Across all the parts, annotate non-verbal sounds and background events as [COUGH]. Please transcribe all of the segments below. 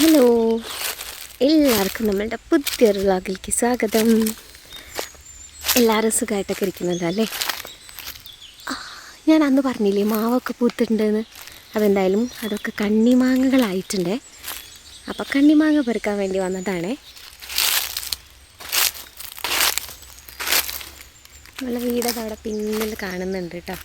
Hello. എല്ലാവർക്കും നമ്മളുടെ പുതിയൊരു വ്ളോഗിലേക്ക് സ്വാഗതം. എല്ലാവരും സുഖമായിട്ടൊക്കെ ഇരിക്കുന്നുണ്ടോ അല്ലേ? ഞാൻ അന്ന് പറഞ്ഞില്ലേ മാവൊക്കെ പൂത്തിട്ടുണ്ടെന്ന്. അതെന്തായാലും അതൊക്കെ കണ്ണിമാങ്ങകളായിട്ടുണ്ടേ. അപ്പോൾ കണ്ണിമാങ്ങ പെറുക്കാൻ വേണ്ടി വന്നതാണേ. നമ്മളെ വീടൊക്കെ അവിടെ പിന്നിൽ കാണുന്നുണ്ട് കേട്ടോ.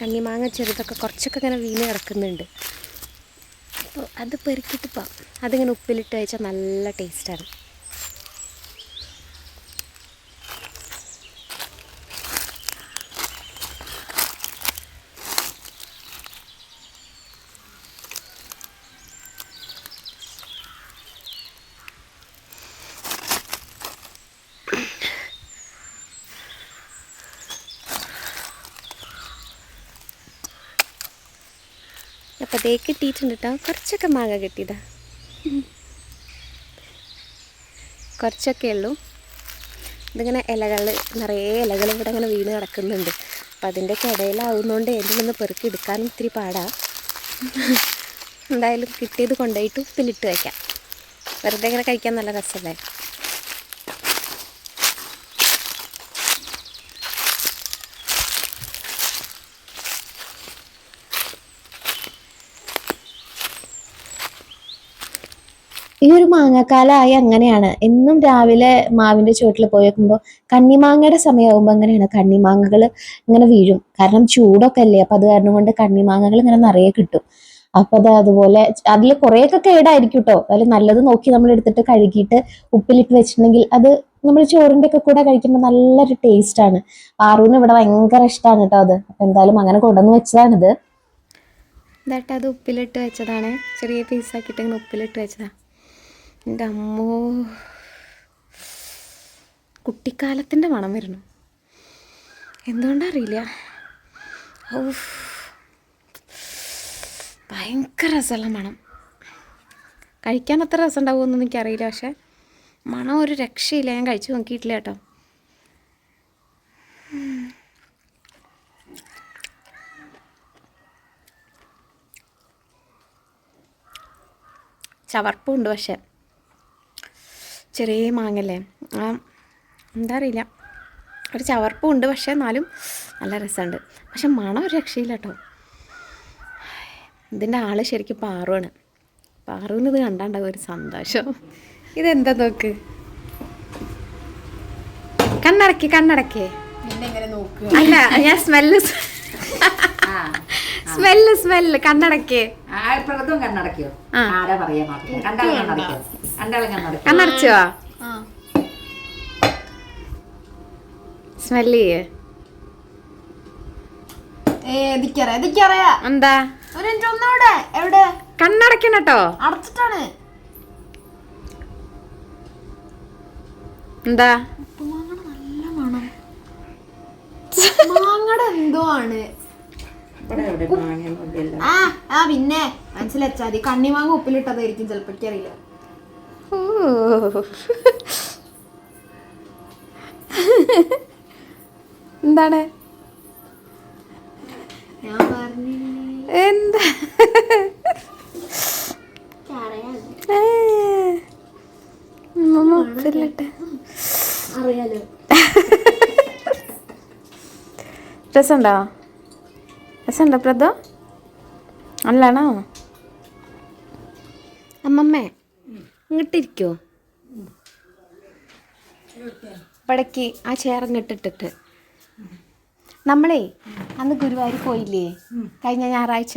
കണ്ണിമാങ്ങ ചെറുതൊക്കെ കുറച്ചൊക്കെ ഇങ്ങനെ വീണ് കിടക്കുന്നുണ്ട്. അപ്പോൾ അത് പെറുക്കിയിട്ട് പോവാം അതിങ്ങനെ ഉപ്പിലിട്ട് വെച്ചാൽ നല്ല ടേസ്റ്റാണ് അപ്പോൾ ദേ കിട്ടിയിട്ടുണ്ട് കേട്ടോ കുറച്ചൊക്കെ മാങ്ങ കിട്ടിയതാ. കുറച്ചൊക്കെ ഉള്ളൂ. ഇതിങ്ങനെ ഇലകൾ നിറയെ ഇലകൾ ഇവിടെ ഇങ്ങനെ വീണ് കിടക്കുന്നുണ്ട്. അപ്പം അതിന്റെ ഇടയിലാവുന്നതുകൊണ്ട് എന്റെ നിന്ന് പെറുക്കി എടുക്കാനും ഇത്തിരി പാടാണ് എന്തായാലും കിട്ടിയത് കൊണ്ടുപോയിട്ട് ഉപ്പിലിട്ട് വയ്ക്കാം വെറുതെ ഇങ്ങനെ കഴിക്കാൻ നല്ല രസമല്ലേ? ഈ ഒരു മാങ്ങാക്കാലമായി അങ്ങനെയാണ്. എന്നും രാവിലെ മാവിന്റെ ചുവട്ടിൽ പോയി നോക്കുമ്പോൾ കണ്ണിമാങ്ങയുടെ സമയമാകുമ്പോൾ അങ്ങനെയാണ്. കണ്ണിമാങ്ങകൾ ഇങ്ങനെ വീഴും. കാരണം ചൂടൊക്കെ അല്ലേ അപ്പൊ അത് കാരണം കൊണ്ട് കണ്ണിമാങ്ങകൾ ഇങ്ങനെ നിറയെ കിട്ടും. അപ്പൊ അത് അതുപോലെ അതിൽ കുറേയൊക്കെ കേടായിരിക്കും കേട്ടോ അതിൽ നല്ലത് നോക്കി നമ്മൾ എടുത്തിട്ട് കഴുകിയിട്ട് ഉപ്പിലിട്ട് വെച്ചിട്ടുണ്ടെങ്കിൽ അത് നമ്മൾ ചോറിന്റെ ഒക്കെ കൂടെ കഴിക്കുമ്പോൾ നല്ലൊരു ടേസ്റ്റ് ആണ്. പാറുവിന് ഇവിടെ ഭയങ്കര ഇഷ്ടമാണ് കേട്ടോ അത്. അപ്പൊ എന്തായാലും അങ്ങനെ കൊണ്ടുവന്ന് വെച്ചതാണിത്. ഇതായിട്ട് അത് ഉപ്പിലിട്ട് വെച്ചതാണ്. ചെറിയ പീസാക്കിയിട്ട് ഉപ്പിലിട്ട് വെച്ചതാണ് എന്റെ അമ്മോ. കുട്ടിക്കാലത്തിന്റെ മണം വരുന്നു. എന്തുകൊണ്ടറിയില്ല ഔഫ്. ഭയങ്കര രസമുള്ള മണം. കഴിക്കാൻ അത്ര രസം ഉണ്ടാവുമെന്ന് എനിക്കറിയില്ല പക്ഷെ മണം ഒരു രക്ഷയില്ല. ഞാൻ കഴിച്ചു നോക്കിയിട്ടില്ല കേട്ടോ. ചവർപ്പുണ്ട് പക്ഷെ. ചെറിയ മാങ്ങല്ലേ? ആ എന്താ അറിയില്ല. ഒരു ചവർപ്പും ഉണ്ട് പക്ഷേ എന്നാലും നല്ല രസമുണ്ട്. പക്ഷെ മണം ഒരു രക്ഷയില്ല കേട്ടോ. ഇതിന്റെ ആൾ ശരിക്കും പാറുവാണ്. പാറുവിന് ഇത് കണ്ടാണ്ടാവും ഒരു സന്തോഷം. ഇതെന്താ നോക്ക്? കണ്ണടക്കി കണ്ണടക്കേ. അല്ല ഞാൻ സ്മെല്ല് സ്മെല്ല് സ്മെല്ല്. കണ്ണടക്കേ. കണ്ണടക്കിയോ. ആരാ പറയാ കണ്ണടച്ചോ സ്മെല്ല് ചെയ്യേ. എന്താ? എവിടെ? കണ്ണടക്കണം കേട്ടോ. അടച്ചിട്ടാണ്. എന്താ? മാങ്ങടെ എന്തോ ആണ്. ആ ആ പിന്നെ മനസ്സിലച്ചാതി കണ്ണിമാങ്ങ ഉപ്പിലിട്ടതായിരിക്കും. ചിലപ്പോ അറിയില്ല ഓ [LAUGHS] എന്താണ്? ഞാൻ പറഞ്ഞു എന്താ? രസമുണ്ടോ? രസമുണ്ടോ പ്രദോ? അല്ലാണോ അമ്മമ്മേ. ഇങ്ങോട്ടിരിക്കോ പടക്ക് ആ ചെയർ ഇങ്ങോട്ടിട്ടിട്ട്. നമ്മളേ അന്ന് ഗുരുവായൂർ പോയില്ലേ? കഴിഞ്ഞ ഞായറാഴ്ച.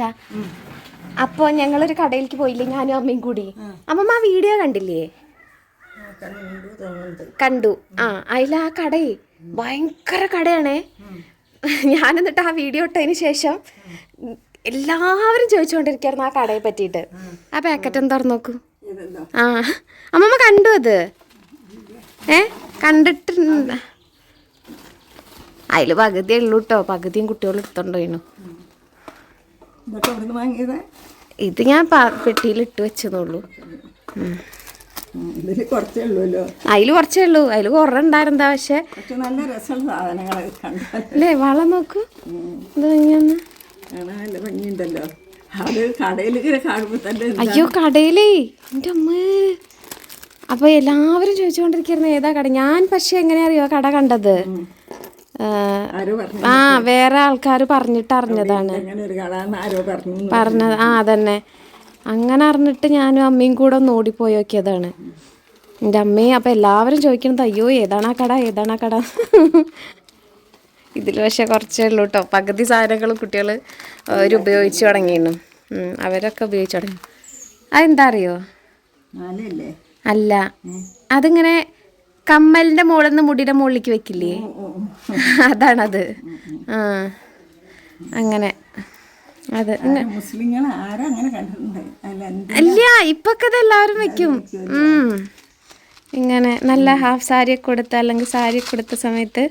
അപ്പോൾ ഞങ്ങളൊരു കടയിലേക്ക് പോയില്ലേ ഞാനും അമ്മയും കൂടി. അമ്മമ്മ ആ വീഡിയോ കണ്ടില്ലേ? കണ്ടു. ആ അതിൽ ആ കടയെ ഭയങ്കര കടയാണേ. ഞാൻ എന്നിട്ട് ആ വീഡിയോ ഇട്ടതിന് ശേഷം എല്ലാവരും ചോദിച്ചുകൊണ്ടിരിക്കുകയായിരുന്നു ആ കടയെ പറ്റിയിട്ട്. ആ പാക്കറ്റ് എന്താ നോക്കൂ. ആ അമ്മമ്മ കണ്ടു അത്. ഏ കണ്ടിട്ടുണ്ട്. അതിൽ പകുതി ഉള്ളൂ കേട്ടോ പകുതിയും കുട്ടികൾ എടുത്തോണ്ട് പോയിന്നു ഇതൊക്കെ ഇവിടുന്ന് വാങ്ങിയത്? ഇത് ഞാൻ പെട്ടിയിൽ ഇട്ട് വെച്ചെന്നുള്ളൂ അതിൽ കുറച്ചേ ഉള്ളൂല്ലോ. അതിൽ കുറച്ചേ ഉള്ളൂ. അതിൽ കുറേ ഉണ്ടായിരുന്നാ പക്ഷെ. നല്ല രസമുള്ള സാധനങ്ങളൊക്കെ അല്ലേ വളം നോക്കൂ. ഇത് ഭംഗിയുണ്ടല്ലോ. അയ്യോ കടയിലേ. എന്റെ അമ്മ. അപ്പൊ എല്ലാവരും ചോദിച്ചുകൊണ്ടിരിക്കുന്ന ഏതാ കട? ഞാൻ പക്ഷെ എങ്ങനെ അറിയോ കട കണ്ടത്? ആ, വേറെ ആൾക്കാർ പറഞ്ഞിട്ട് അറിഞ്ഞതാണ്. പറഞ്ഞത് ആ അതന്നെ. അങ്ങനെ അറിഞ്ഞിട്ട് ഞാനും അമ്മയും കൂടെ ഒന്ന് ഓടിപ്പോയി നോക്കിയതാണ്. എന്റെ അമ്മയും അപ്പൊ എല്ലാവരും ചോദിക്കുന്നത് അയ്യോ ഏതാണ് ആ കട? ഏതാണ് ആ കട? ഇതിൽ പക്ഷെ കുറച്ചേ ഉള്ളൂ കേട്ടോ പകുതി സാധനങ്ങൾ കുട്ടികൾ അവർ ഉപയോഗിച്ച് തുടങ്ങിയിരുന്നു. അവരൊക്കെ ഉപയോഗിച്ച് തുടങ്ങി. അതെന്താ അറിയോ? അല്ല. അതിങ്ങനെ കമ്മലിന്റെ മുകളിൽ നിന്ന് മുടിയുടെ മുകളിലേക്ക് വെക്കില്ലേ? അതാണത്. ആ അങ്ങനെ. അത് അല്ല ഇപ്പൊക്കെ അത് എല്ലാവരും വെക്കും. ഇങ്ങനെ നല്ല ഹാഫ് സാരിയൊക്കെ കൊടുത്ത അല്ലെങ്കിൽ സാരി കൊടുത്ത സമയത്ത്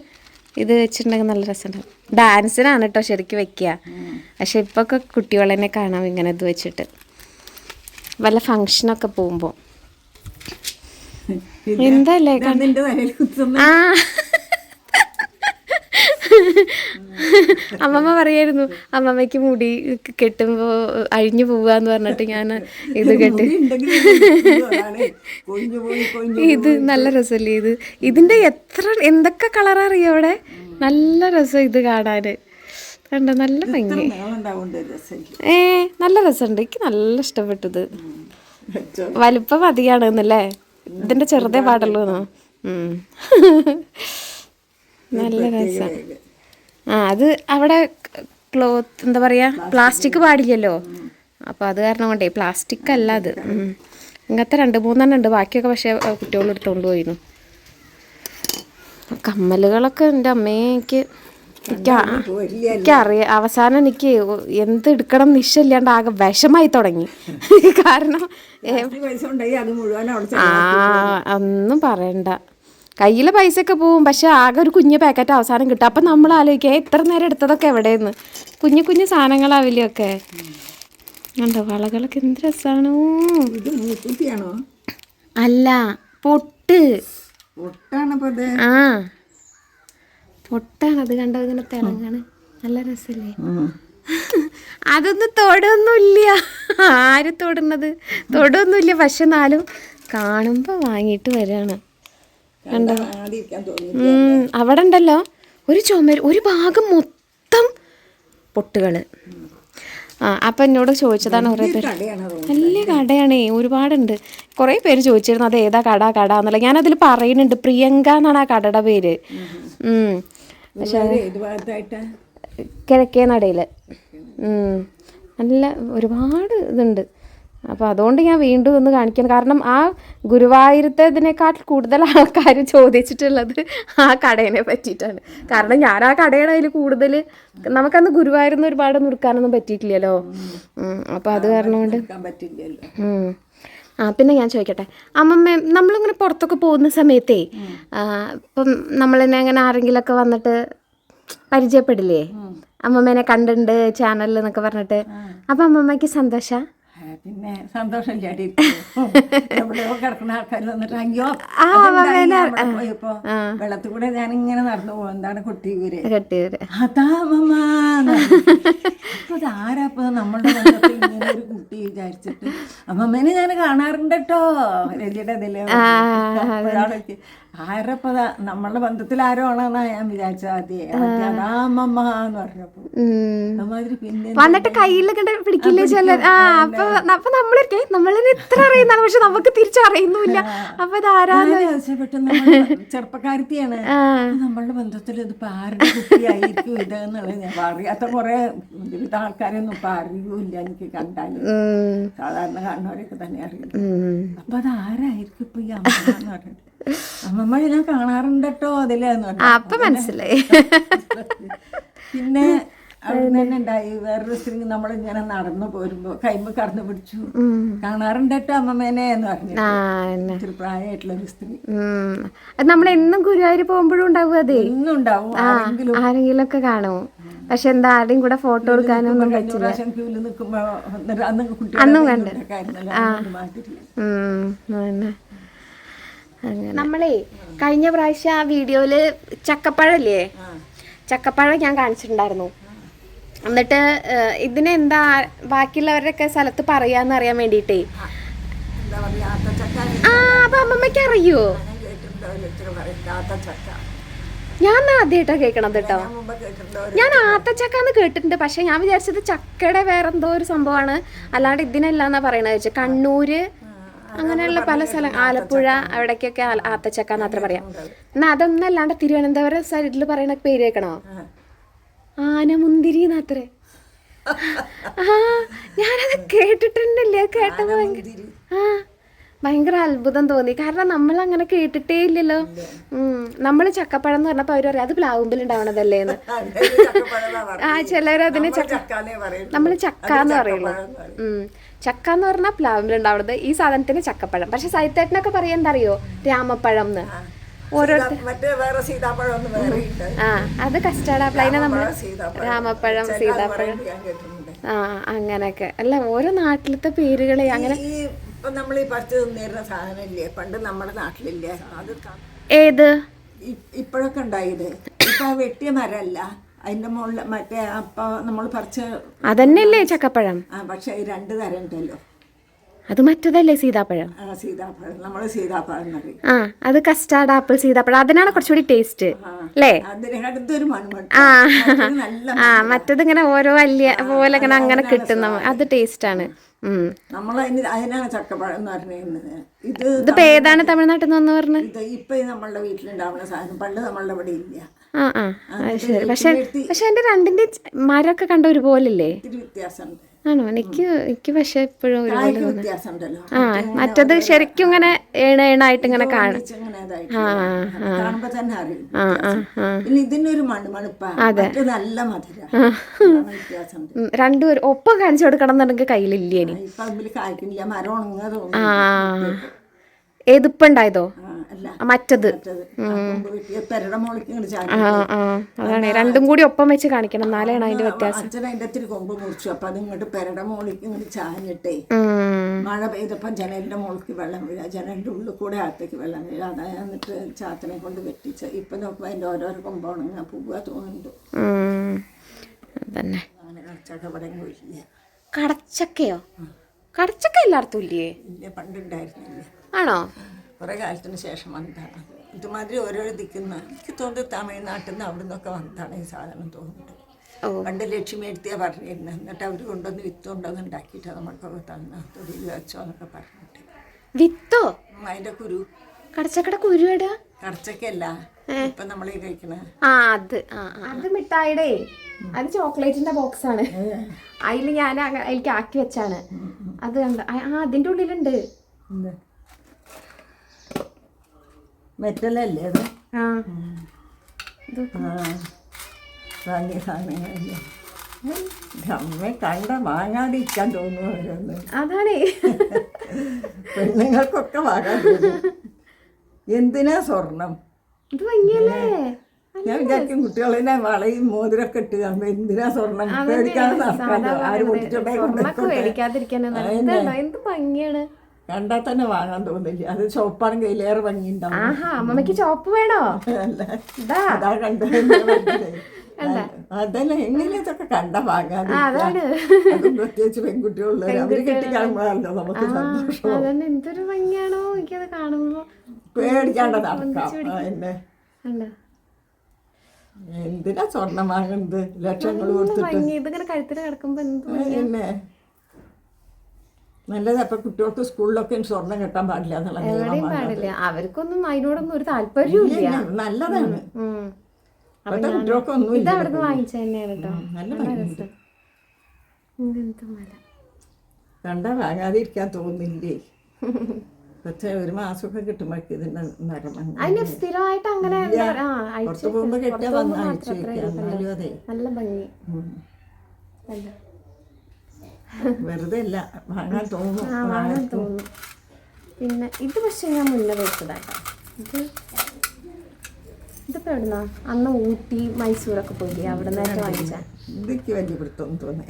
ഇത് വെച്ചിട്ടുണ്ടെങ്കിൽ നല്ല രസമുണ്ടാവും ഡാൻസിനാണ് കേട്ടോ ശരിക്കും വെക്കുക. പക്ഷെ ഇപ്പൊക്കെ കുട്ടികളെന്നെ കാണാം ഇങ്ങനെ ഇത് വെച്ചിട്ട്. വല്ല ഫങ്ഷനൊക്കെ പോകുമ്പോൾ എന്തല്ലേ ആ. അമ്മമ്മ പറയായിരുന്നു അമ്മമ്മയ്ക്ക് മുടി കെട്ടുമ്പോ അഴിഞ്ഞു പോവാന്ന് പറഞ്ഞിട്ട് ഞാൻ ഇത് കെട്ടി. ഇത് നല്ല രസമല്ലേ ഇത്? ഇതിന്റെ എത്ര എന്തൊക്കെ കളറാ അറിയോ അവിടെ? നല്ല രസം ഇത് കാണാന്. കണ്ടോ നല്ല ഭംഗി. ഏ നല്ല രസമുണ്ട്. എനിക്ക് നല്ല ഇഷ്ടപ്പെട്ടത്. വലുപ്പം വലിപ്പം അധികമാണെന്നല്ലേ? ഇതിന്റെ ചെറുതേ പാടുള്ളൂന്നോ ഉം. നല്ല രസം. ആ അത് അവിടെ ക്ലോത്ത് എന്താ പറയാ പ്ലാസ്റ്റിക് പാടില്ലല്ലോ. അപ്പൊ അത് കാരണം കൊണ്ടേ പ്ലാസ്റ്റിക് അല്ല അത്. അങ്ങനത്തെ ഇങ്ങനത്തെ രണ്ട് മൂന്നെണ്ണം ഉണ്ട്. ബാക്കിയൊക്കെ പക്ഷേ കുട്ടികൾ എടുത്തുകൊണ്ട് പോയിരുന്നു. കമ്മലുകളൊക്കെ എന്റെ അമ്മയെ എനിക്ക് എനിക്കറിയാം അവസാനം എനിക്ക് എന്ത് എടുക്കണം നിശ്ചയില്ലാണ്ട് ആകെ വിഷമായി തുടങ്ങി. [LAUGHS] കാരണം ആ ഒന്നും പറയണ്ട. കയ്യിൽ പൈസ ഒക്കെ പോവും പക്ഷെ ആകെ ഒരു കുഞ്ഞു പാക്കറ്റ് അവസാനം കിട്ടും. അപ്പം നമ്മൾ ആലോചിക്കുക ഇത്ര നേരം എടുത്തതൊക്കെ എവിടെയെന്ന്? കുഞ്ഞു കുഞ്ഞു സാധനങ്ങളാവില്ലൊക്കെ കണ്ടോ വളകളൊക്കെ എന്ത് രസമാണ് അല്ല പൊട്ട്. ആ. പൊട്ടാണ് അത് കണ്ടോ ഇങ്ങനെ തിളങ്ങാണ്. നല്ല രസല്ലേ? അതൊന്നും തൊടൊന്നുമില്ല ആര് തൊടുന്നത്? തൊടൊന്നുമില്ല പക്ഷെ എന്നാലും കാണുമ്പോൾ വാങ്ങിയിട്ട് വരാണ് കണ്ടാ ആദ്യം തോന്നി ഉം, അവിടെ ഉണ്ടല്ലോ. ഒരു ചുമര് ഒരു ഭാഗം മൊത്തം പൊട്ടുകൾ ആ അപ്പം എന്നോട് ചോദിച്ചതാണ് കുറേ പേര് നല്ല കടയാണേ ഒരുപാടുണ്ട്. കുറേ പേര് ചോദിച്ചിരുന്നു അത് ഏതാ കട? കട എന്നുള്ള ഞാനതിൽ പറയുന്നുണ്ട് പ്രിയങ്ക എന്നാണ് ആ കടയുടെ പേര്. ഭാഗത്തായിട്ടാ? കിഴക്കേ നടയിൽ നല്ല ഒരുപാട് ഇതുണ്ട്. അപ്പോൾ അതുകൊണ്ട് ഞാൻ വീണ്ടും ഒന്ന് കാണിക്കാൻ കാരണം ആ ഗുരുവായൂരത്തെ ഇതിനേക്കാൾ കൂടുതൽ ആൾക്കാർ ചോദിച്ചിട്ടുള്ളത് ആ കടേനെ പറ്റിയിട്ടാണ്. കാരണം ഞാൻ ആ കടയുടെ അതിൽ കൂടുതൽ നമുക്കന്ന് ഗുരുവായൂരിൽ നിന്ന് ഒരുപാട് നുറുക്കാനൊന്നും പറ്റിയിട്ടില്ലല്ലോ. അപ്പോൾ അത് കാരണം കൊണ്ട് ആ പിന്നെ ഞാൻ ചോദിക്കട്ടെ. അമ്മമ്മ നമ്മളിങ്ങനെ പുറത്തൊക്കെ പോകുന്ന സമയത്തേ ഇപ്പം നമ്മളെന്നെ അങ്ങനെ ആരെങ്കിലൊക്കെ വന്നിട്ട് പരിചയപ്പെടില്ലേ? അമ്മമ്മേനെ കണ്ടിട്ടുണ്ട് ചാനലിൽ എന്നൊക്കെ പറഞ്ഞിട്ട്. അപ്പം അമ്മമ്മയ്ക്ക് സന്തോഷ? ആ, പിന്നെ സന്തോഷം ചാടി എവിടെയോ കിടക്കുന്ന ആൾക്കാർ വന്നിട്ട് അയ്യോ പോയപ്പോ വെള്ളത്തിൽ കൂടെ ഞാൻ ഇങ്ങനെ നടന്നു പോകും. എന്താണ് കൊട്ടിയൂര് അതാ മമ്മ അപ്പൊ അതാരാപ്പ നമ്മളുടെ ഇങ്ങനെ ഒരു കുട്ടി വിചാരിച്ചിട്ട്? അമ്മമ്മേനെ ഞാൻ കാണാറുണ്ട് കേട്ടോ രജിയുടെ ഇതിൽ ഒരാളൊക്കെ ആരപ്പതാ? നമ്മളുടെ ബന്ധത്തിൽ ആരോ ആണെന്നാ ഞാൻ വിചാരിച്ച ആദ്യം. അമ്മമ്മ എന്ന് പറഞ്ഞപ്പോ. ഉം. അമ്മാതിരി പിന്നെ വന്നിട്ട് കയ്യിലൊക്കെ പിടിക്കില്ലേ ചില ആ അപ്പൊ അപ്പൊ നമ്മളിന് ഇത്ര അറിയുന്നതാണ് പക്ഷെ നമുക്ക് തിരിച്ചറിയുന്നില്ല അപ്പൊ ഇതാരാന്ന് ആവശ്യപ്പെട്ടു ചെറുപ്പക്കാരത്തിയാണ്. നമ്മളുടെ ബന്ധത്തിൽ ഇതിപ്പോ ആരുടെ കുട്ടിയായിരിക്കും ഇത് എന്നുള്ളത് ഞാൻ അറിയാത്ത കുറെ വിവിധ ആൾക്കാരൊന്നും ഇപ്പൊ അറിയൂല എനിക്ക് കണ്ടാൽ. സാധാരണ കാണുന്നവരൊക്കെ തന്നെ അറിയും. അപ്പൊ അത് ആരായിരിക്കും ഇപ്പൊ ഈ അമ്മ എന്ന് പറഞ്ഞത് അമ്മമ്മ ഞാൻ കാണാറുണ്ട് കേട്ടോ അതിലായിരുന്നു അപ്പൊ മനസ്സിലായി. പിന്നെ അവിടെ തന്നെ ഉണ്ടായി. വേറൊരു സ്ത്രീ നമ്മളിങ്ങനെ നടന്നു പോരുമ്പോ കൈമ്പ് കടന്നു പിടിച്ചു. കാണാറുണ്ട് കേട്ടോ അമ്മമ്മേനെ എന്ന് പറഞ്ഞു. ആ ഇത്തിരി പ്രായമായിട്ടുള്ള ഒരു സ്ത്രീ അത് നമ്മൾ എന്നും ഗുരുവായൂർ പോകുമ്പോഴും ഉണ്ടാവും അതെ. എന്നും ഉണ്ടാവും. ആരെങ്കിലും ഒക്കെ കാണും. പക്ഷെ എന്താ ആരുടെയും കൂടെ ഫോട്ടോ എടുക്കാനൊന്നും കഴിഞ്ഞ പറ്റില്ല. അന്നും കണ്ടു. ആയിരുന്നല്ലോ അതൊന്നും മാറ്റിട്ടില്ല ഉം, അതന്നെ. അങ്ങനെ നമ്മളേ കഴിഞ്ഞ പ്രാവശ്യം ആ വീഡിയോയിൽ ചക്കപ്പഴല്ലേ? ചക്കപ്പഴം ഞാൻ കാണിച്ചിട്ടുണ്ടായിരുന്നു. എന്നിട്ട് ഇതിനെന്താ ബാക്കിയുള്ളവരുടെയൊക്കെ സ്ഥലത്ത് പറയാന്ന് അറിയാൻ വേണ്ടിട്ടേ ആ അപ്പൊ അമ്മമ്മയ്ക്ക് അറിയോ ഞാൻ ആദ്യമായിട്ടാ കേൾക്കണത് കേട്ടോ. ഞാൻ മുമ്പ് കേട്ടിട്ടുണ്ടോ ആത്തച്ചക്ക എന്ന് കേട്ടിട്ടുണ്ട് പക്ഷെ ഞാൻ വിചാരിച്ചത് ചക്കയുടെ വേറെന്തോ ഒരു സംഭവമാണ്. അല്ലാണ്ട് ഇതിനല്ല എന്നാ പറയണത് വെച്ചാൽ കണ്ണൂര് അങ്ങനെയുള്ള പല സ്ഥലം ആലപ്പുഴ അവിടേക്കൊക്കെ ആത്തച്ചക്ക എന്ന് അത്ര പറയാം. എന്നാ അതൊന്നും അല്ലാണ്ട് തിരുവനന്തപുരം സൈഡിൽ പറയണ പേര് കേൾക്കണോ ആനമുന്തിരി എന്നത്രേ. ആ ഞാനത് കേട്ടിട്ടുണ്ടല്ലേ കേട്ടത് ഭയങ്കര ആ ഭയങ്കര അത്ഭുതം തോന്നി. കാരണം നമ്മൾ അങ്ങനെ കേട്ടിട്ടേ ഇല്ലല്ലോ. ഉം നമ്മൾ ചക്കപ്പഴം എന്ന് പറഞ്ഞപ്പോ അവർ പറയാം അത് പ്ലാവുമ്പിൽ ഉണ്ടാവണതല്ലേ എന്ന് ആ ചിലരതിന് ചക്ക നമ്മൾ ചക്ക എന്ന് പറയുള്ളൂ ഉം. ചക്ക എന്ന് പറഞ്ഞാൽ പ്ലാവിലുണ്ടാവുന്നത് ഈ സാധനത്തിന് ചക്കപ്പഴം. പക്ഷെ സൈത്തേട്ടനൊക്കെ പറയാൻ എന്താ അറിയോ രാമപ്പഴം എന്ന് ഓരോരുത്തർ ആ അത് കസ്റ്റാർഡ് ആപ്പിൾ അതിനെ നമ്മൾ രാമപ്പഴം സീതാപ്പഴം. ആ അങ്ങനെയൊക്കെ. അല്ല ഓരോ നാട്ടിലത്തെ പേരുകളെ അങ്ങനെ നമ്മൾ ഈ പറിച്ച് തിന്നിരുന്ന സാധനമില്ലേ? പണ്ട് നമ്മുടെ നാട്ടിലില്ലേ? അത് ഏത് ഇപ്പോഴൊക്കെ ഉണ്ടായത് ഇപ്പൊ വെട്ടിയ മരമല്ല. അതിന്റെ മുകളിൽ മറ്റേ അപ്പൊ നമ്മൾ പറിച്ച് അതന്നെയല്ലേ ചക്കപ്പഴം? ആ പക്ഷെ രണ്ട് തരം ഉണ്ടല്ലോ. അത് മറ്റതല്ലേ സീതാപ്പഴം? ആ സീതാപ്പഴം. നമ്മൾ സീതാപ്പഴം ആ അത് കസ്റ്റാർഡ് ആപ്പിൾ സീതാപ്പഴം. അതിനാണ് കുറച്ചുകൂടി ടേസ്റ്റ് അല്ലേ അതിനടുത്തൊരു മൺമൺ. ആ ആ മറ്റത് ഇങ്ങനെ ഓരോ വലിയ പോലെ ഇങ്ങനെ അങ്ങനെ കിട്ടുന്ന അത് ടേസ്റ്റ് ആണ്. നമ്മൾ അതിനാണ് ചക്കപ്പഴം എന്ന് പറഞ്ഞിരുന്നത് ഇത് ഇതിപ്പോ ഏതാണ് തമിഴ്നാട്ടിൽ നിന്ന് പറഞ്ഞു? ഇത് ഇപ്പൊ നമ്മളുടെ വീട്ടിലുണ്ടാവുന്ന സാധനം. പണ്ട് നമ്മളുടെ ഇവിടെ ഇല്ല. ആ ആ. അത് ശരി. പക്ഷെ പക്ഷെ എന്റെ രണ്ടിന്റെ മരമൊക്കെ കണ്ട ഒരുപോലല്ലേ? വ്യത്യാസമുണ്ട്. ആണോ? എനിക്ക് എനിക്ക് പക്ഷെ ഇപ്പോഴും ഒരു കായ്ക്ക് വ്യത്യാസം ഉണ്ടല്ലോ ആ മറ്റത് ശരിക്കും ഇങ്ങനെ ഏണ ഏണായിട്ട് ഇങ്ങനെ കാണും. ആ ആ ആ. ഉം, രണ്ടും ഒരു ഒപ്പം കാണിച്ചു കൊടുക്കണം എന്നുണ്ടെങ്കിൽ കയ്യിലില്ലേ ആ എതിപ്പുണ്ടായതോ ഏതിപ്പുണ്ടായതോ മറ്റത്. അതാണ്. രണ്ടും കൂടി ഒപ്പം വെച്ച് കാണിക്കണം. എന്നാലാണ് അതിന്റെ വ്യത്യാസം. അച്ഛൻ അതിന്റെ ഇത്തിരി കൊമ്പ് മുറിച്ചു. അപ്പൊ അത് ഇങ്ങോട്ട് പെരട മോളിക്ക് ഇങ്ങോട്ട് ചാഞ്ഞിട്ടേ. മഴ പെയ്തപ്പം ജനലിന്റെ മുകളിലേക്ക് വെള്ളം വീഴുക ജനലിന്റെ ഉള്ളിൽ കൂടെ അകത്തേക്ക് വെള്ളം വീഴുക അതായത് എന്നിട്ട് ചാത്തനെ കൊണ്ട് വെട്ടിച്ച് ഇപ്പൊ നോക്കുമ്പോ അതിന്റെ ഓരോരോ കൊമ്പാണെങ്കിൽ പോവുക തോന്നുന്നുണ്ട്. കടച്ചൊക്കെ ഇവിടെ ഇല്ല കടച്ചക്കയോ? കടച്ചക്ക എല്ലായിടത്തും ഇല്ലേ? ഇല്ല പണ്ടുണ്ടായിരുന്നില്ല ആണോ? കുറെ കാലത്തിന് ശേഷം വന്നതാണ്. ഇതുമാതിരി ഓരോ ദിക്കുന്ന എനിക്ക് തോന്നുന്നത് തമിഴ്നാട്ടിൽ നിന്ന് അവിടെ നിന്നൊക്കെ വന്നതാണ് ഈ സാധനം തോന്നുന്നുണ്ട് ഓ. പണ്ട് ലക്ഷ്മി എടുത്തിയാ പറഞ്ഞിരുന്നത് എന്നിട്ട് അവർ കൊണ്ടുവന്ന് വിത്ത് കൊണ്ടുവന്ന് ഉണ്ടാക്കിയിട്ട് നമ്മൾക്കൊക്കെ തന്ന തൊടിയിൽ വെച്ചോ എന്നൊക്കെ പറഞ്ഞിട്ട്. വിത്തോ? അതിന്റെ കുരു. കടച്ചക്കട കുരുവടാ കടച്ചക്കല്ല ഇപ്പൊ നമ്മൾ ഈ കഴിക്കണ. ആ അത്. അത് മിഠായിയുടെ അത് ചോക്ലേറ്റിന്റെ ബോക്സ് ആണ് അതിൽ ഞാൻ എനിക്ക് അതിലേക്ക് ആക്കി വെച്ചാണ്. അത് കണ്ട? ആ ആ, അതിന്റെ ഉള്ളിലുണ്ട്. മെറ്റലല്ലേ അത്? ആ. വാങ്ങിയ സാധനങ്ങളല്ലേ. അമ്മ കണ്ട വാങ്ങാതിരിക്കാൻ തോന്നുന്നു അതാണേ. പെണ്ണുങ്ങൾക്കൊക്കെ വാങ്ങാൻ എന്തിനാ സ്വർണം? ഇത് ഭംഗിയല്ലേ? ഞാൻ വിചാരിക്കും കുട്ടികളെ വളയും മോതിരൊക്കെ ഇട്ട് കാണുമ്പോ എന്തിനാ സ്വർണം പേടിക്കാതെ നടക്കാമല്ലോ ആര് പൊട്ടിച്ചോട്ടെ എന്ത് ഭംഗിയാണ്. കണ്ടാൽ തന്നെ വാങ്ങാൻ തോന്നില്ല. അത് ചോപ്പാണെങ്കിൽ അതിലേറെ ഭംഗിയുണ്ടാവും. ആഹാ അമ്മമ്മക്ക് ചോപ്പ് വേണോ? ഇതാ. അതാ കണ്ടത് അതല്ല എങ്ങനെ ഇതൊക്കെ കണ്ട വാങ്ങാൻ പ്രത്യേകിച്ച് പെൺകുട്ടികളുള്ള അവർ കെട്ടി കാണുമ്പോഴല്ലോ നമുക്ക് സന്തോഷം അതന്നെ എന്തൊരു ഭംഗിയാണോ എനിക്കത് കാണുമ്പോ. പേടിക്കാണ്ട് നടക്കാം. ആ, എന്നെ. കണ്ടോ? എന്തിനാ സ്വർണം വാങ്ങുന്നത്? ലക്ഷങ്ങൾ കൊടുത്തിട്ട്. ഇതിങ്ങനെ കഴുത്തിൽ കിടക്കുമ്പോ. എന്നെ. നല്ലത് അപ്പൊ കുട്ടികൾക്ക് സ്കൂളിലൊക്കെ സ്വർണം കിട്ടാൻ പാടില്ല എവിടെയും പാടില്ല. അവർക്കൊന്നും അതിനോടൊന്നും ഒരു ഇല്ല, നല്ലതാണ്. ഇത് അവിടുന്ന് വാങ്ങിച്ച തന്നെയാണ് കേട്ടോ നല്ല കണ്ടാ വാങ്ങാതിരിക്കാൻ തോന്നില്ലേ പക്ഷേ ഒരു മാസമൊക്കെ കിട്ടുമ്പോഴേക്ക് ഇതിന്റെ അതിന് സ്ഥിരമായിട്ട് അങ്ങനെ പുറത്ത് പോകുമ്പോ കെട്ടിയാ പുറത്ത് നല്ല പോകുമ്പോ വെറുതെ അല്ല വാങ്ങാൻ തോന്നും. ആ വാങ്ങാൻ തോന്നുന്നു പിന്നെ ഇത് പക്ഷെ ഞാൻ മുന്നേ വെച്ചതാട്ടോ ഇത് ഇതിപ്പോ എവിടുന്നാ? അന്ന് ഊട്ടി മൈസൂരൊക്കെ പോയി അവിടെ നിന്നൊക്കെ വാങ്ങിച്ച ഇതൊക്കെ വലിയ പിടുത്തം തോന്നി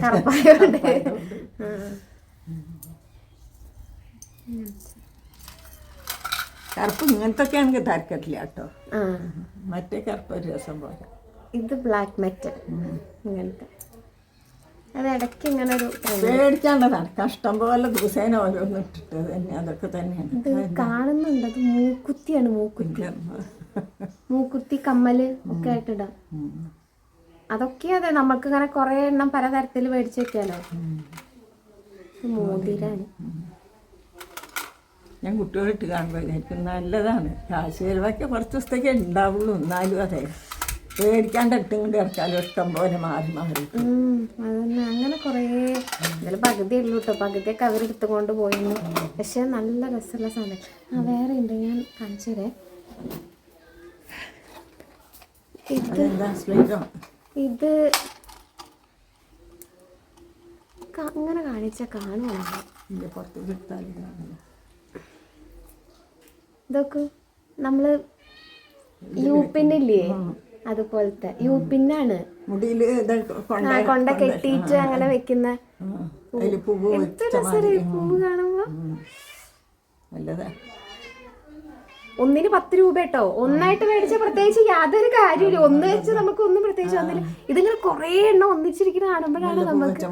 കറുപ്പ് ഇങ്ങനത്തൊക്കെ ആണെങ്കിൽ കേട്ടോ. മറ്റേ കറുപ്പ് ഒരു രസം പോലെ. ഇത് ബ്ലാക്ക് മെറ്റൽ. ഇങ്ങനത്തെ. അത് ഇടയ്ക്ക് ഇങ്ങനെ ഒരു. പേടിക്കേണ്ടതാണ് കഷ്ടം പോലെ ദിവസേന ഓരോന്ന് ഇട്ടിട്ട് തന്നെ അതൊക്കെ തന്നെയാണ്. ഇത് കാണുന്നുണ്ട്. അത് മൂക്കുത്തിയാണ് മൂക്കുത്തി. മൂക്കുത്തി കമ്മൽ ഒക്കെ ആയിട്ടിടാം അതൊക്കെ അതെ നമുക്ക് ഇങ്ങനെ കുറെ എണ്ണം പലതരത്തിൽ മേടിച്ചു വെക്കാലോ. മോതിരാണ്. ഞാൻ കുട്ടികളിട്ട് കാണുമ്പോൾ നല്ലതാണ്. കാശ് ചിലവൊക്കെ കുറച്ച് ദിവസത്തേക്ക് ഉണ്ടാവുള്ളൂ. എന്നാലും അതെ. പേടിക്കാണ്ട് ഇട്ടും കൊണ്ട് ഇറക്കാലും ഇഷ്ടം പോലെ മാറി മാറി. അതന്നെ. അങ്ങനെ കുറേ. ഇതിൽ പകുതി ഉള്ളൂ കേട്ടോ പകുതിയൊക്കെ അവരെടുത്തുകൊണ്ട് പോയിരുന്നു. പക്ഷെ നല്ല രസമുള്ള സാധനം. ആ വേറെ ഉണ്ട്. ഞാൻ കാണിച്ചു തരേ. ഇത് അങ്ങനെ കാണിച്ച കാണുവാണ് ഇല്ല ഇതൊക്കെ നമ്മൾ യൂപ്പിന്റെ പിന്നില്ലേ അതുപോലത്തെ. യു പിന്നാണ്. മുടിയിൽ കൊണ്ട കെട്ടിട്ട് കെട്ടിയിട്ട് അങ്ങനെ വെക്കുന്ന പൂവ് കാണുമ്പോ. ഒന്നിന് പത്ത് രൂപ കേട്ടോ. ഒന്നായിട്ട് മേടിച്ച പ്രത്യേകിച്ച് യാതൊരു കാര്യമില്ല ഒന്ന് വെച്ച് നമുക്ക് ഒന്നും പ്രത്യേകിച്ച് വന്നില്ല ഇതിങ്ങനെ കുറേ എണ്ണം ഒന്നിച്ചിരിക്കുന്ന കാണുമ്പോഴാണ് നമുക്ക്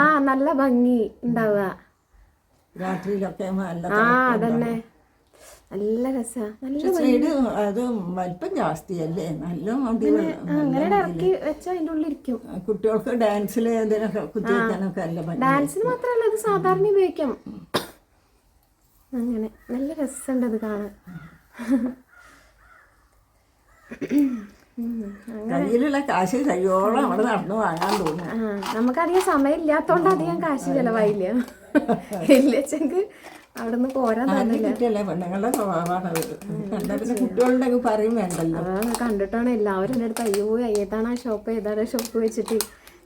ആ നല്ല ഭംഗി ഉണ്ടാവുക. രാത്രിയിലൊക്കെ ആ അതന്നെ. നല്ല രസമാണ് അത് വലിപ്പം ജാസ്തിയല്ലേ? നല്ല അങ്ങനെ ഇറക്കി വെച്ചാൽ അതിന്റെ ഉള്ളിൽ ഇരിക്കും കുട്ടികൾക്ക് ഡാൻസിൽ ഇതിനൊക്കെ കുത്തിവെക്കാനൊക്കെ നല്ല ഭംഗി ഡാൻസിന് മാത്രമല്ല ഇത് സാധാരണ ഉപയോഗിക്കാം. അങ്ങനെ. നല്ല രസമുണ്ട് അത് കാണാൻ. കയ്യിലുള്ള കാശ് കയ്യോളം അവിടെ നടന്നു വാങ്ങാൻ തോന്നുന്നു. നമുക്കധികം സമയം ഇല്ലാത്തോണ്ട് അധികം കാശ് ചെലവായില്ല. ഇല്ലച്ചെങ്കിൽ അവിടെ നിന്ന് പോരാൻ അത് തോന്നില്ല. കിട്ടിയല്ലേ? പെണ്ണുങ്ങളുടെ സ്വഭാവമാണ് അത്. കണ്ടാ പിന്നെ കുട്ടികളുടെ പറയും വേണ്ടല്ലോ. അതാണ് കണ്ടിട്ടാണ് എല്ലാവരും എന്റെ അടുത്ത് അയ്യോ ഏതാണ് ആ ഷോപ്പ് ഏതാണ് ഷോപ്പ് വെച്ചിട്ട്.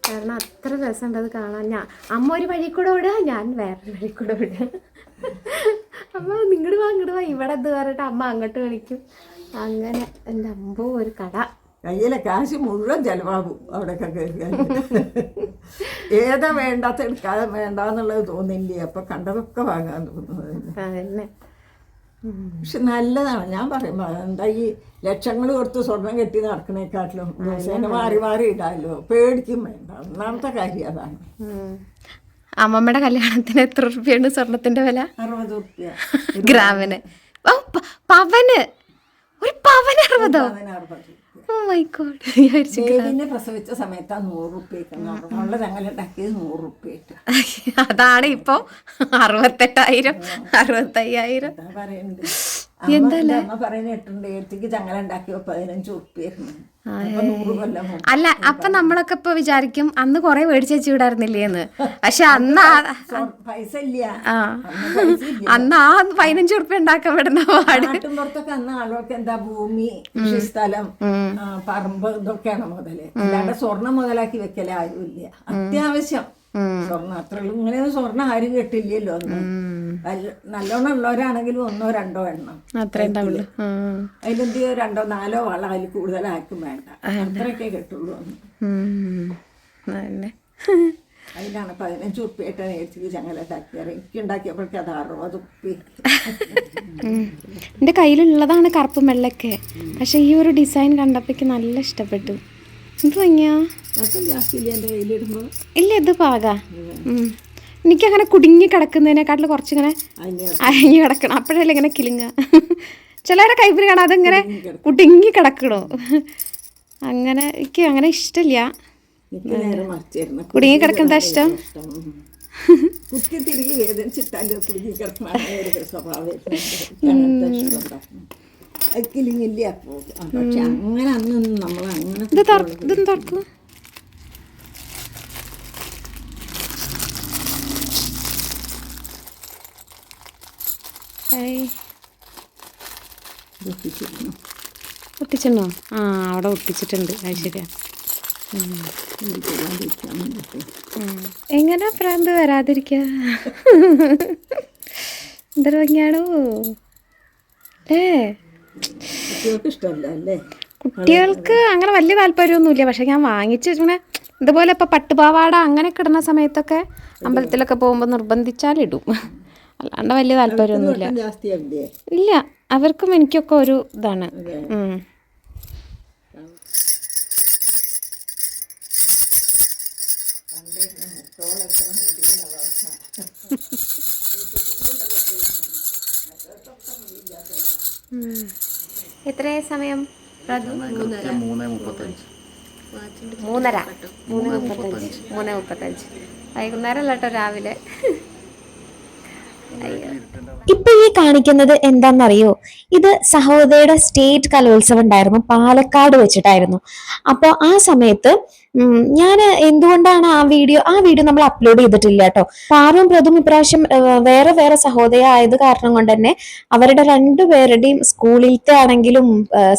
കാരണം അത്ര രസമുണ്ട് അത് കാണാൻ. ഞാൻ അമ്മ ഒരു വഴി കൂടെ വിടുക ഞാൻ വേറൊരു വഴി കൂടെ വിടുക അമ്മ നിങ്ങട് വാ ഇങ്ങോട്ട് വാ. ഇവിടെ ഇത് പറഞ്ഞിട്ട് അമ്മ അങ്ങോട്ട് കളിക്കും അങ്ങനെ എന്റെ അമ്പോ ഒരു കട കയ്യിലെ കാശ് മുഴുവൻ ചെലവാകും അവിടെയൊക്കെ കയറിയാൽ ഏതാ വേണ്ടാത്ത എടുക്കാതെ വേണ്ടാന്നുള്ളത് തോന്നില്ലേ അപ്പൊ കണ്ടതൊക്കെ വാങ്ങാൻ തോന്നുന്നത് പക്ഷെ നല്ലതാണ്. ഞാൻ പറയും എന്താ ഈ ലക്ഷങ്ങൾ കൊടുത്ത് സ്വർണം കെട്ടി നടക്കണേക്കാട്ടിലും ദിവസേന മാറി മാറി ഇടാമല്ലോ പേടിക്കും വേണ്ട. ഒന്നാമത്തെ കാര്യം അതാണ്. അമ്മമ്മയുടെ കല്യാണത്തിന് എത്ര റുപ്യാണ് സ്വർണത്തിന്റെ വില? അറുപത് റുപ്യ ഗ്രാമിന്. പവന്. ഒരു പവന് അറുപതോ. മൈ [LAUGHS] ഗോഡ് പ്രസവിച്ച നൂറ് റുപ്യക്ക് നൂറ് റുപ്യ ഇട്ട് അതാണ് ഇപ്പൊ അറുപത്തെട്ടായിരം അറുപത്തയ്യായിരം. എന്താ പറയുന്നുണ്ട് അമ്മ എന്റെ അമ്മ പറയുന്ന എട്ടുണ്ട് ഏത്തിക്ക് ചങ്ങല ഉണ്ടാക്കിയ പതിനഞ്ച് റുപ്യായിരുന്നു അല്ല അപ്പൊ നമ്മളൊക്കെ ഇപ്പൊ വിചാരിക്കും അന്ന് കൊറേ മേടിച്ച് വെച്ച് എന്ന് പക്ഷെ അന്ന് പൈസ ഇല്ല. അന്ന് അന്ന് ആ പതിനഞ്ച് ഉറുപ്പ്യ ഉണ്ടാക്കാൻ വിടുന്ന പാട്. പുറത്തൊക്കെ അന്ന് ആളുകൾക്ക് എന്താ ഭൂമി സ്ഥലം പറമ്പ് ഇതൊക്കെയാണ് മുതൽ. അല്ലാണ്ട് സ്വർണം മുതലാക്കി വെക്കല ഇല്ല അത്യാവശ്യം. സ്വർണം അത്രയുള്ളൂ ഇങ്ങനെയൊന്നും സ്വർണം ആരും കെട്ടില്ലല്ലോ അന്ന്. നല്ല- നല്ലോണം ഉള്ളവരാണെങ്കിലും ഒന്നോ രണ്ടോ എണ്ണം. അത്രയും ഉം. രണ്ടോ നാലോ വള അതിൽ ആക്കും വേണ്ട. അത്രയൊക്കെ കിട്ടുള്ളൂ അന്ന്. അതിലാണ് പതിനഞ്ച് ഉപ്പിയായിട്ട് നേരിച്ച് ചങ്ങലട്ടാക്കിയത് എനിക്ക് ഉണ്ടാക്കിയപ്പോഴേക്ക് അത് അറുപത് ഉപ്പി എന്റെ കയ്യിലുള്ളതാണ് കറുപ്പ് വെള്ളൊക്കെ പക്ഷെ ഈ ഒരു ഡിസൈൻ കണ്ടപ്പോഴേക്ക് നല്ല ഇഷ്ടപ്പെട്ടു. എന്ത് ഭംഗിയാ ഇല്ല ഇത് പാകാ. എനിക്കങ്ങനെ കുടുങ്ങി കിടക്കുന്നതിനെക്കാട്ടിൽ കുറച്ചിങ്ങനെ അയഞ്ഞു കിടക്കണം. അപ്പോഴല്ലേ ഇങ്ങനെ കിലുങ്ങ ചിലരെ കൈപ്പിന് കാണാം. അതിങ്ങനെ കുടുങ്ങി കിടക്കണോ? അങ്ങനെ എനിക്ക് അങ്ങനെ ഇഷ്ടമില്ല. കുടുങ്ങി കിടക്കുന്നതാ ഇഷ്ടം? കുത്തി തിരികെ വേദനിച്ചിട്ടാലും കുടുങ്ങി കിടക്കണ ഒരു അപ്പോൾ പക്ഷെ അങ്ങനെ അന്നൊന്നും നമ്മൾ അങ്ങനെ ഇത് ഒട്ടിച്ചിട്ടുണ്ടോ ആ അവിടെ ഒട്ടിച്ചിട്ടുണ്ട്. അത് ശരിയാ. എങ്ങനെ പ്രാന്ത് വരാതിരിക്ക? എന്തൊരു ഭംഗിയാണോ? ഏ. കുട്ടികൾക്ക് അങ്ങനെ വലിയ താല്പര്യമൊന്നുമില്ല. പക്ഷെ ഞാൻ വാങ്ങിച്ച് ഇങ്ങനെ ഇതുപോലെ ഇപ്പം പട്ടുപാവാട അങ്ങനെ കിടന്ന സമയത്തൊക്കെ അമ്പലത്തിലൊക്കെ പോകുമ്പോൾ നിർബന്ധിച്ചാൽ ഇടും അല്ലാണ്ട് വലിയ താല്പര്യമൊന്നുമില്ല. ഇല്ല. അവർക്കും എനിക്കൊക്കെ ഒരു ഇതാണ്. ഉം. [LAUGHS] എത്രയായ സമയം? മൂന്നര. മൂന്ന് മുപ്പത്തഞ്ച്. മൂന്ന് മുപ്പത്തഞ്ച്. വൈകുന്നേരം അല്ല രാവിലെ? രാവിലെ ഇപ്പൊ കാണിക്കുന്നത് എന്താണെന്നറിയോ ഇത് സഹോദരിയുടെ സ്റ്റേറ്റ് കലോത്സവം ഉണ്ടായിരുന്നു പാലക്കാട് വെച്ചിട്ടായിരുന്നു. അപ്പോൾ ആ സമയത്ത് ഞാൻ എന്തുകൊണ്ടാണ് ആ വീഡിയോ ആ വീഡിയോ നമ്മൾ അപ്ലോഡ് ചെയ്തിട്ടില്ല കേട്ടോ പാറും പ്രതും ഇപ്രാവശ്യം വേറെ വേറെ സഹോദയ ആയത് കാരണം കൊണ്ട് തന്നെ അവരുടെ രണ്ടുപേരുടെയും സ്കൂളിലത്തെ ആണെങ്കിലും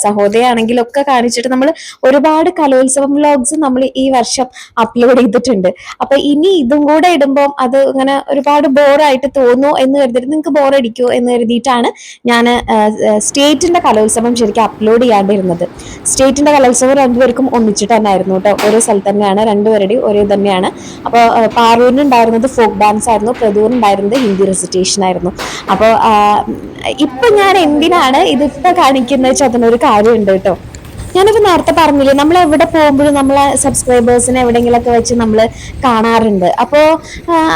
സഹോദയ ആണെങ്കിലും ഒക്കെ കാണിച്ചിട്ട് നമ്മൾ ഒരുപാട് കലോത്സവം വ്ലോഗ്സ് നമ്മൾ ഈ വർഷം അപ്ലോഡ് ചെയ്തിട്ടുണ്ട്. അപ്പൊ ഇനി ഇതും കൂടെ ഇടുമ്പോൾ അത് ഇങ്ങനെ ഒരുപാട് ബോറായിട്ട് തോന്നുമോ എന്ന് കരുതിയിട്ട് നിങ്ങൾക്ക് ബോറടിക്കുമോ എന്ന് കരുതിയിട്ടാണ് ഞാൻ സ്റ്റേറ്റിന്റെ കലോത്സവം ശരിക്കും അപ്ലോഡ് ചെയ്യാണ്ടിരുന്നത്. സ്റ്റേറ്റിന്റെ കലോത്സവം രണ്ടുപേർക്കും ഒന്നിച്ചിട്ട് തന്നെ ആയിരുന്നു കേട്ടോ. ഓരോ സ്ഥലത്ത് തന്നെയാണ് രണ്ടുപേരുടെയും ഒരേ തന്നെയാണ്. അപ്പോൾ പാറൂരിനുണ്ടായിരുന്നത് ഫോക്ക് ഡാൻസ് ആയിരുന്നു പ്രദൂറിനുണ്ടായിരുന്നത് ഹിന്ദി റെസിറ്റേഷൻ ആയിരുന്നു. അപ്പോൾ ഇപ്പൊ ഞാൻ എന്തിനാണ് ഇതിപ്പോ കാണിക്കുന്നത് വെച്ചാൽ അതിനൊരു കാര്യമുണ്ട് കേട്ടോ. ഞാനിപ്പോ നേരത്തെ പറഞ്ഞില്ലേ നമ്മൾ എവിടെ പോകുമ്പോഴും നമ്മളെ സബ്സ്ക്രൈബേഴ്സിനെ എവിടെയെങ്കിലൊക്കെ വെച്ച് നമ്മൾ കാണാറുണ്ട്. അപ്പോ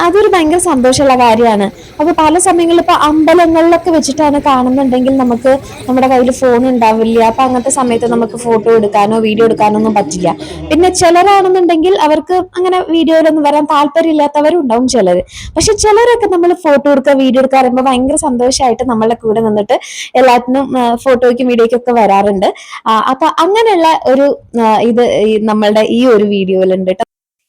അതൊരു ഭയങ്കര സന്തോഷമുള്ള കാര്യമാണ്. അപ്പോൾ പല സമയങ്ങളിൽ ഇപ്പോൾ അമ്പലങ്ങളിലൊക്കെ വെച്ചിട്ടാണ് കാണുന്നുണ്ടെങ്കിൽ നമുക്ക് നമ്മുടെ കയ്യിൽ ഫോൺ ഉണ്ടാവില്ല. അപ്പോൾ അങ്ങനത്തെ സമയത്ത് നമുക്ക് ഫോട്ടോ എടുക്കാനോ വീഡിയോ എടുക്കാനോ ഒന്നും പറ്റില്ല. പിന്നെ ചിലരാണെന്നുണ്ടെങ്കിൽ അവർക്ക് അങ്ങനെ വീഡിയോയിലൊന്നും വരാൻ താല്പര്യമില്ലാത്തവരും ഉണ്ടാവും ചിലർ പക്ഷെ ചിലരൊക്കെ നമ്മൾ ഫോട്ടോ എടുക്കുക വീഡിയോ എടുക്കുക പറയുമ്പോൾ ഭയങ്കര സന്തോഷമായിട്ട് നമ്മളെ കൂടെ നിന്നിട്ട് എല്ലാത്തിനും ഫോട്ടോയ്ക്കും വീഡിയോയ്ക്കും ഒക്കെ വരാറുണ്ട്. അപ്പൊ അങ്ങനെയുള്ള ഒരു ഇത് നമ്മളുടെ ഈ ഒരു വീഡിയോയിലുണ്ട് കേട്ടോ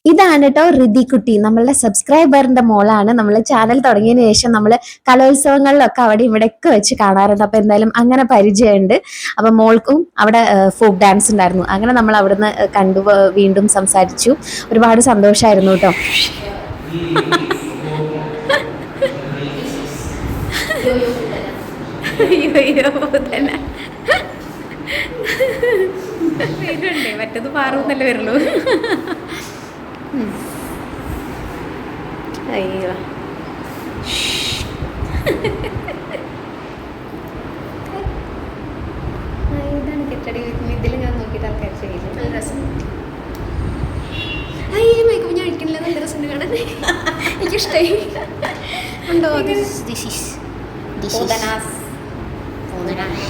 ഇതാണ് കേട്ടോ റിതിക്കുട്ടി നമ്മളുടെ സബ്സ്ക്രൈബറിന്റെ മോളാണ് നമ്മൾ ചാനൽ തുടങ്ങിയതിന് ശേഷം നമ്മൾ കലോത്സവങ്ങളിലൊക്കെ അവിടെ ഇവിടെയൊക്കെ വെച്ച് കാണാറുണ്ട് അപ്പൊ എന്തായാലും അങ്ങനെ പരിചയമുണ്ട് അപ്പൊ മോൾക്കും അവിടെ ഫോക്ക് ഡാൻസ് ഉണ്ടായിരുന്നു അങ്ങനെ നമ്മൾ അവിടുന്ന് കണ്ടു വീണ്ടും സംസാരിച്ചു ഒരുപാട് സന്തോഷമായിരുന്നു കേട്ടോ അയ്യോ മറ്റത് പാറുന്നല്ലേ വരുള്ളൂ. അയ്യോ. ഇതാണ് കെട്ടടി. ഇതിൽ ഞാൻ നോക്കിയിട്ട് ആൾക്കാർ ചെയ്യില്ല? നല്ല രസം. അയ്യേ മേക്കപ്പ് ഞാൻ അഴിക്കണില്ല നല്ല രസം കാണാൻ. എനിക്കിഷ്ടായി. ഉണ്ടോ? ദിസ് ഈസ് പൂതനാസ് പൂതനാസ്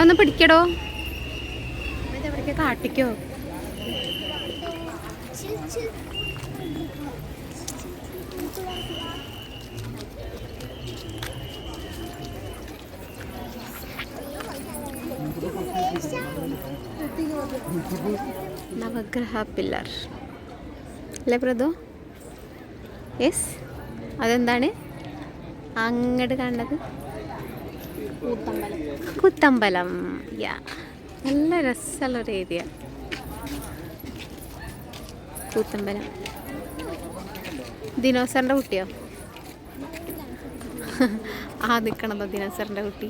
അതൊന്ന് പിടിക്കടോ. ഇതെവിടേക്ക് കാട്ടിക്കോ. നവഗ്രഹ പില്ലർ അല്ലേ പ്രദോ? യെസ് അതെന്താണ്? അങ്ങോട്ട് കണ്ടത് കുത്തമ്പലം. യാ നല്ല രസമുള്ളൊരു ഏരിയ കൂത്തമ്പലം. ദിനോസറിന്റെ കുട്ടിയോ? ആ നിൽക്കണതോ ദിനോസറിന്റെ കുട്ടി.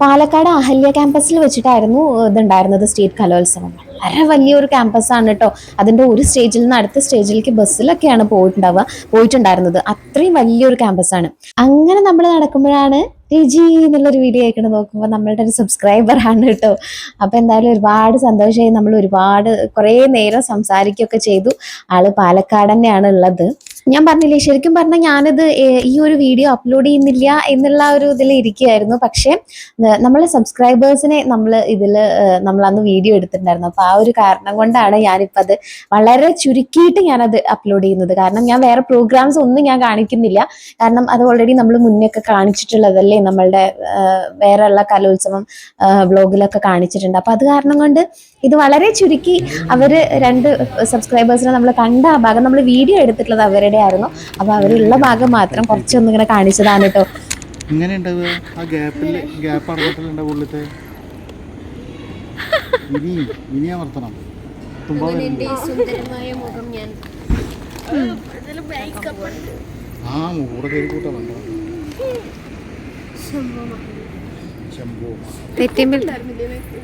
പാലക്കാട് അഹല്യ ക്യാമ്പസിൽ വെച്ചിട്ടായിരുന്നു ഇതുണ്ടായിരുന്നത് സ്റ്റേറ്റ് കലോത്സവം. വളരെ വലിയൊരു ക്യാമ്പസാണ് കേട്ടോ. അതിന്റെ ഒരു സ്റ്റേജിൽ നിന്ന് അടുത്ത സ്റ്റേജിലേക്ക് ബസ്സിലൊക്കെയാണ് പോയിട്ടുണ്ടാവുക പോയിട്ടുണ്ടായിരുന്നത്. അത്രയും വലിയൊരു ക്യാമ്പസാണ് അങ്ങനെ നമ്മൾ നടക്കുമ്പോഴാണ് രുചി എന്നുള്ളൊരു വീഡിയോ ആയിക്കൊണ്ട് നോക്കുമ്പോൾ നമ്മളുടെ ഒരു സബ്സ്ക്രൈബർ ആണ് കേട്ടോ. അപ്പോൾ എന്തായാലും ഒരുപാട് സന്തോഷമായി നമ്മൾ ഒരുപാട് കുറേ നേരം സംസാരിക്കുകയൊക്കെ ചെയ്തു. ആൾ പാലക്കാട് തന്നെയാണ് ഉള്ളത്. ഞാൻ പറഞ്ഞില്ലേ ശരിക്കും പറഞ്ഞാൽ ഞാനിത് ഈ ഒരു വീഡിയോ അപ്ലോഡ് ചെയ്യുന്നില്ല എന്നുള്ള ഒരു ഇതിൽ ഇരിക്കുകയായിരുന്നു. പക്ഷേ നമ്മളെ സബ്സ്ക്രൈബേഴ്സിനെ നമ്മൾ ഇതിൽ നമ്മൾ അന്ന് വീഡിയോ എടുത്തിട്ടുണ്ടായിരുന്നു. അപ്പോൾ ആ ഒരു കാരണം കൊണ്ടാണ് ഞാനിപ്പോൾ അത് വളരെ ചുരുക്കിയിട്ട് ഞാനത് അപ്ലോഡ് ചെയ്യുന്നത്. കാരണം ഞാൻ വേറെ പ്രോഗ്രാംസ് ഒന്നും ഞാൻ കാണിക്കുന്നില്ല. കാരണം അത് ഓൾറെഡി നമ്മൾ മുന്നേ ഒക്കെ കാണിച്ചിട്ടുള്ളതല്ലേ നമ്മളുടെ വേറെയുള്ള കലോത്സവം ബ്ലോഗിലൊക്കെ കാണിച്ചിട്ടുണ്ട്. അപ്പോൾ അത് കാരണം കൊണ്ട് ഇത് വളരെ ചുരുക്കി അവർ രണ്ട് സബ്സ്ക്രൈബേഴ്സിനെ നമ്മൾ കണ്ട ആ ഭാഗം നമ്മൾ വീഡിയോ എടുത്തിട്ടുള്ളത് അവരുടെ ആയിരുന്നു അപ്പോൾ അവരുള്ള ഭാഗം മാത്രം കുറച്ചൊന്നും ഇങ്ങനെ കാണിച്ചതാണ് കേട്ടോ ഇങ്ങനെ ഉണ്ടാവുക ആ ഗ്യാപ്പിൽ ഗ്യാപ്പ് അടഞ്ഞിട്ടുണ്ടാവും ഉള്ളിത്തെ? ഇനി ഇനി അമർത്തണം. തുമ്പ ആ മൂടെ കയറി കൂട്ടാ വേണ്ട ശംഭോ തെറ്റിമ്പിലത്തെ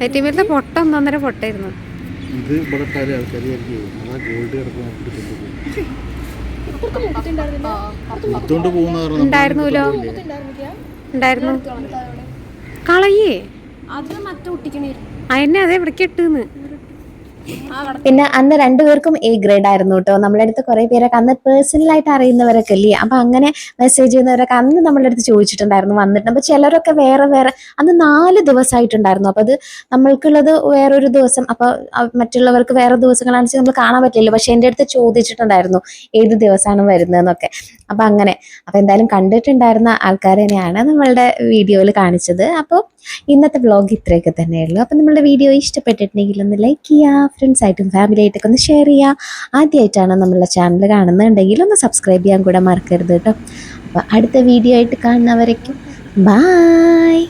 തെറ്റിമ്പിലത്തെ പൊട്ട ഒന്നൊന്നര പൊട്ടായിരുന്നു. ഇത് ഇവിടെ ആൾക്കാർ ഗോൾഡ് കിടക്കുന്ന എടുത്തോണ്ട് പോകുന്ന ഉണ്ടായിരുന്നല്ലോ. ഉണ്ടായിരുന്നു. കളയേ. അതിനെ അതേ ഇവിടേക്ക് ഇട്ടുന്ന് പിന്നെ അന്ന് രണ്ടുപേർക്കും എ ഗ്രേഡ് ആയിരുന്നു കേട്ടോ നമ്മളെ അടുത്ത് കുറെ പേരൊക്കെ അന്ന് പേഴ്സണലായിട്ട് അറിയുന്നവരൊക്കെ അല്ലേ അപ്പൊ അങ്ങനെ മെസ്സേജ് ചെയ്യുന്നവരൊക്കെ അന്ന് നമ്മളുടെ അടുത്ത് ചോദിച്ചിട്ടുണ്ടായിരുന്നു വന്നിട്ട് അപ്പൊ ചിലരൊക്കെ വേറെ വേറെ അന്ന് നാല് ദിവസമായിട്ടുണ്ടായിരുന്നു അപ്പൊ അത് നമ്മൾക്കുള്ളത് വേറൊരു ദിവസം. അപ്പൊ മറ്റുള്ളവർക്ക് വേറെ ദിവസങ്ങളാണെന്ന് വെച്ചാൽ നമ്മൾ കാണാൻ പറ്റില്ലല്ലോ. പക്ഷെ എന്റെ അടുത്ത് ചോദിച്ചിട്ടുണ്ടായിരുന്നു. ഏത് ദിവസമാണ് വരുന്നതെന്നൊക്കെ. അപ്പൊ അങ്ങനെ. അപ്പൊ എന്തായാലും കണ്ടിട്ടുണ്ടായിരുന്ന ആൾക്കാർ തന്നെയാണ് നമ്മളുടെ വീഡിയോയിൽ കാണിച്ചത്. അപ്പോൾ ഇന്നത്തെ വ്ളോഗ് ഇത്രയൊക്കെ തന്നെയുള്ളൂ. അപ്പം നമ്മളുടെ വീഡിയോ ഇഷ്ടപ്പെട്ടിട്ടുണ്ടെങ്കിൽ ഒന്ന് ലൈക്ക് ചെയ്യുക ഫ്രണ്ട്സായിട്ടും ഫാമിലിയായിട്ടൊക്കെ ഒന്ന് ഷെയർ ചെയ്യുക ആദ്യമായിട്ടാണ് നമ്മളുടെ ചാനൽ കാണുന്നുണ്ടെങ്കിൽ ഒന്ന് സബ്സ്ക്രൈബ് ചെയ്യാൻ കൂടെ മറക്കരുത് കേട്ടോ. അപ്പോൾ അടുത്ത വീഡിയോ ആയിട്ട് കാണുന്നവരേക്കും ബായ്